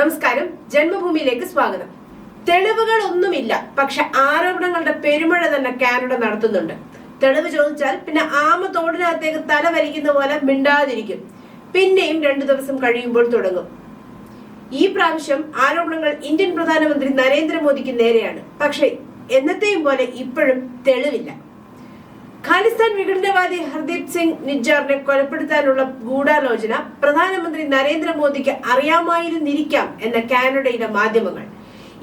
നമസ്കാരം. ജന്മഭൂമിയിലേക്ക് സ്വാഗതം. തെളിവുകൾ ഒന്നുമില്ല പക്ഷെ ആരോപണങ്ങളുടെ പെരുമഴ തന്നെ കാനഡ നടത്തുന്നുണ്ട്. തെളിവ് ചോദിച്ചാൽ പിന്നെ ആമ തോടിനകത്തേക്ക് തല വലിക്കുന്ന പോലെ മിണ്ടാതിരിക്കും. പിന്നെയും രണ്ടു ദിവസം കഴിയുമ്പോൾ തുടങ്ങും. ഈ പ്രാവശ്യം ആരോപണങ്ങൾ ഇന്ത്യൻ പ്രധാനമന്ത്രി നരേന്ദ്രമോദിക്ക് നേരെയാണ്. പക്ഷെ എന്നത്തെയും പോലെ ഇപ്പോഴും തെളിവില്ല. ഖാലിസ്ഥാൻ വിഘടനവാദി ഹർദീപ് സിംഗ് നിജ്ജാറിനെ കൊലപ്പെടുത്താനുള്ള ഗൂഢാലോചന പ്രധാനമന്ത്രി നരേന്ദ്രമോദിക്ക് അറിയാമായിരുന്നിരിക്കാം എന്ന കാനഡയിലെ മാധ്യമങ്ങൾ.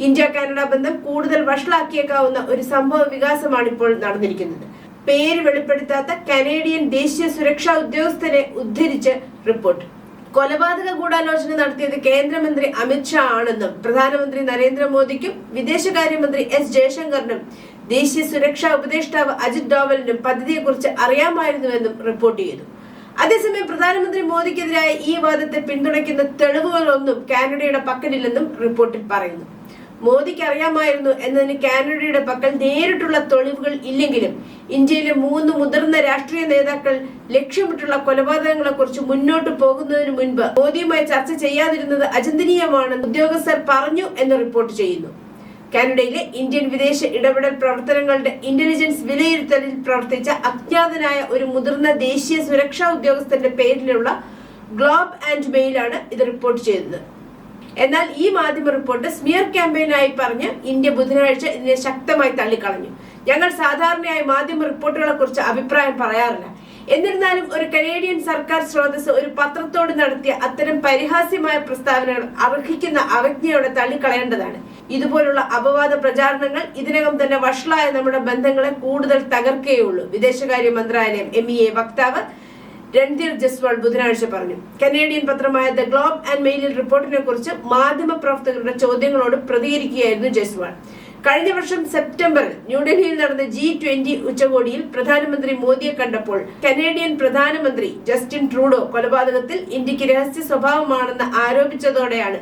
ഇന്ത്യ കാനഡ ബന്ധം കൂടുതൽ വഷളാക്കിയേക്കാവുന്ന ഒരു സംഭവ വികാസമാണ് ഇപ്പോൾ നടന്നിരിക്കുന്നത്. പേര് വെളിപ്പെടുത്താത്ത കനേഡിയൻ ദേശീയ സുരക്ഷാ ഉദ്യോഗസ്ഥനെ ഉദ്ധരിച്ച് റിപ്പോർട്ട്. കൊലപാതക ഗൂഢാലോചന നടത്തിയത് കേന്ദ്രമന്ത്രി അമിത്ഷാ ആണെന്നും പ്രധാനമന്ത്രി നരേന്ദ്രമോദിക്കും വിദേശകാര്യമന്ത്രി എസ് ജയശങ്കറിനും ദേശീയ സുരക്ഷാ ഉപദേഷ്ടാവ് അജിത് ഡോവലിനും പദ്ധതിയെക്കുറിച്ച് അറിയാമായിരുന്നുവെന്നും റിപ്പോർട്ട് ചെയ്തു. അതേസമയം പ്രധാനമന്ത്രി മോദിക്കെതിരായ ഈ വാദത്തെ പിന്തുണയ്ക്കുന്ന തെളിവുകളൊന്നും കാനഡയുടെ പക്കലില്ലെന്നും റിപ്പോർട്ടിൽ പറയുന്നു. മോദിക്ക് അറിയാമായിരുന്നു എന്നതിന് കാനഡയുടെ പക്കൽ നേരിട്ടുള്ള തെളിവുകൾ ഇല്ലെങ്കിലും ഇന്ത്യയിലെ മൂന്ന് മുതിർന്ന രാഷ്ട്രീയ നേതാക്കൾ ലക്ഷ്യമിട്ടുള്ള കൊലപാതകങ്ങളെ കുറിച്ച് മുന്നോട്ട് പോകുന്നതിന് മുൻപ് മോദിയുമായി ചർച്ച ചെയ്യാതിരുന്നത് അചിന്തനീയമാണെന്ന് ഉദ്യോഗസ്ഥർ പറഞ്ഞു എന്ന് റിപ്പോർട്ട് ചെയ്യുന്നു. കാനഡയിലെ ഇന്ത്യൻ വിദേശ ഇടപെടൽ പ്രവർത്തനങ്ങളുടെ ഇന്റലിജൻസ് വിലയിരുത്തലിൽ പ്രവർത്തിച്ച അജ്ഞാതനായ ഒരു മുതിർന്ന ദേശീയ സുരക്ഷാ ഉദ്യോഗസ്ഥന്റെ പേരിലുള്ള ഗ്ലോബ് ആൻഡ് മെയിലാണ് ഇത് റിപ്പോർട്ട് ചെയ്തത് എന്നാൽ ഈ മാധ്യമ റിപ്പോർട്ട് സ്മിയർ ക്യാമ്പയിനായി പറഞ്ഞ് ഇന്ത്യ ബുധനാഴ്ച ഇതിനെ ശക്തമായി തള്ളിക്കളഞ്ഞു. ഞങ്ങൾ സാധാരണയായി മാധ്യമ റിപ്പോർട്ടുകളെ കുറിച്ച് അഭിപ്രായം പറയാറില്ല. എന്നിരുന്നാലും ഒരു കനേഡിയൻ സർക്കാർ സ്രോതസ് ഒരു പത്രത്തോട് നടത്തിയ അത്തരം പരിഹാസ്യമായ പ്രസ്താവനകൾ അർഹിക്കുന്ന അവജ്ഞയോടെ തള്ളിക്കളയേണ്ടതാണ്. ഇതുപോലുള്ള അപവാദ പ്രചാരണങ്ങൾ ഇതിനകം തന്നെ വഷളായ നമ്മുടെ ബന്ധങ്ങളെ കൂടുതൽ തകർക്കുകയുള്ളൂ വിദേശകാര്യ മന്ത്രാലയം എം എ വക്താവ് രൺധീർ ജസ്വാൾ ബുധനാഴ്ച പറഞ്ഞു. കനേഡിയൻ പത്രമായ ദ ഗ്ലോബ് ആൻഡ് മെയിലിൽ റിപ്പോർട്ടിനെ കുറിച്ച് മാധ്യമ പ്രവർത്തകരുടെ ചോദ്യങ്ങളോട് പ്രതികരിക്കുകയായിരുന്നു ജസ്വാൾ. കഴിഞ്ഞ വർഷം സെപ്റ്റംബറിൽ ന്യൂഡൽഹിയിൽ നടന്ന ജി ട്വന്റി ഉച്ചകോടിയിൽ പ്രധാനമന്ത്രി മോദിയെ കണ്ടപ്പോൾ കനേഡിയൻ പ്രധാനമന്ത്രി ജസ്റ്റിൻ ട്രൂഡോ കൊലപാതകത്തിൽ ഇന്ത്യയ്ക്ക് രഹസ്യ സ്വഭാവമാണെന്ന് ആരോപിച്ചതോടെയാണ്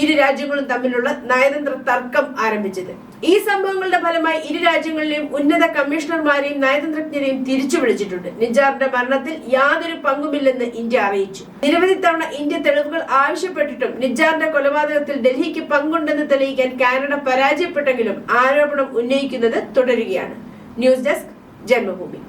ഇരു രാജ്യങ്ങളും തമ്മിലുള്ള നയതന്ത്ര തർക്കം ആരംഭിച്ചത്. ഈ സംഭവങ്ങളുടെ ഫലമായി ഇരു രാജ്യങ്ങളിലെയും ഉന്നത കമ്മീഷണർമാരെയും നയതന്ത്രജ്ഞരെയും തിരിച്ചു വിളിച്ചിട്ടുണ്ട്. നിജാറിന്റെ മരണത്തിൽ യാതൊരു പങ്കുമില്ലെന്ന് ഇന്ത്യ അറിയിച്ചു. നിരവധി തവണ ഇന്ത്യ തെളിവുകൾ ആവശ്യപ്പെട്ടിട്ടും നിജാറിന്റെ കൊലപാതകത്തിൽ ഡൽഹിക്ക് പങ്കുണ്ടെന്ന് തെളിയിക്കാൻ കാനഡ പരാജയപ്പെട്ടെങ്കിലും ആരോപണം ഉന്നയിക്കുന്നത് തുടരുകയാണ്. News desk Janmabhumi.